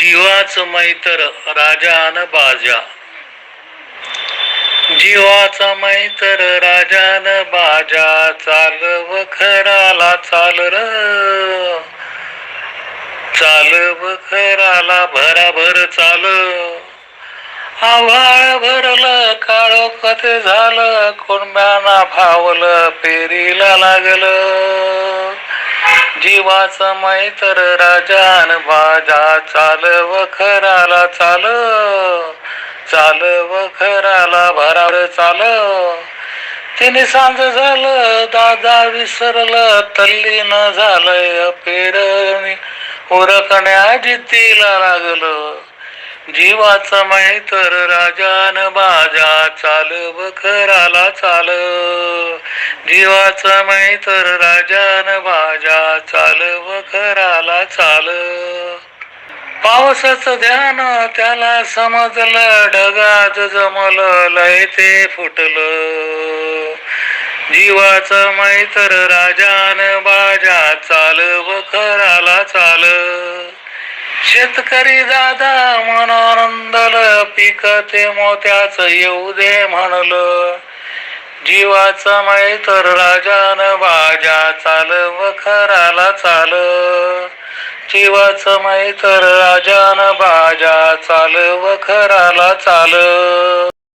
जीवाच मैत्र राजान बाजा. जीवाचा मैत्र राजान बाजा. चालव खराला चाल र. चालव खराला भराभर चाल. आव्हाळ भरलं काळोखत झालं. कोणब्याना भावलं पेरीला लागलं. जीवाचा मैत्र राजान बाजा चालव खराला चाल. चालव खराला भरावर चाल. तिने सांज झालं दादा विसरलं तल्लीन झालंय पेरणी. उरकण्या जितीला लागलं. जीवाचा मैत्र राजान बाजा चालव खराला चाल. जीवाचा मैत्र राजान बाजा व खराला चाल. पावसाचं ध्यान त्याला समजलं ढगात जमलं लय ते फुटलं. जीवाचा मैत्र राजान बाजा चालव खराला चाल. शेतकरी दादा मनानंदल पिक ते मोत्याच येऊ दे म्हणलं. जीवाचा मैत्र राजान बाजा चालव खराला चाल. जीवाच मय तर राजान बाजा चालव खराला चाल.